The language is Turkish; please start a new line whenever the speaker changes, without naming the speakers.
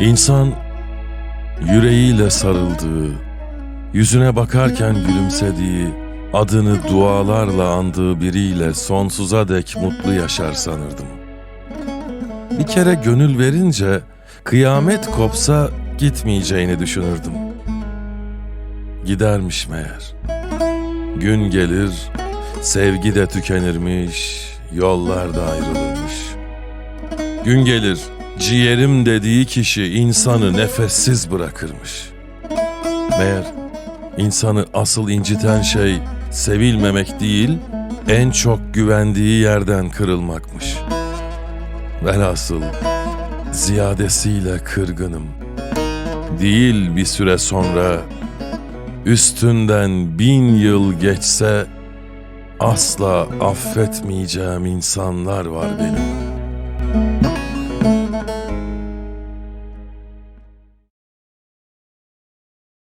İnsan yüreğiyle sarıldığı, yüzüne bakarken gülümsediği, adını dualarla andığı biriyle sonsuza dek mutlu yaşar sanırdım. Bir kere gönül verince kıyamet kopsa gitmeyeceğini düşünürdüm. Gidermiş meğer. Gün gelir, sevgi de tükenirmiş, yollar da ayrılırmış. Gün gelir, ciğerim dediği kişi insanı nefessiz bırakırmış. Meğer insanı asıl inciten şey sevilmemek değil, en çok güvendiği yerden kırılmakmış. Velhasıl ziyadesiyle kırgınım. Değil bir süre sonra üstünden bin yıl geçse asla affetmeyeceğim insanlar var benim.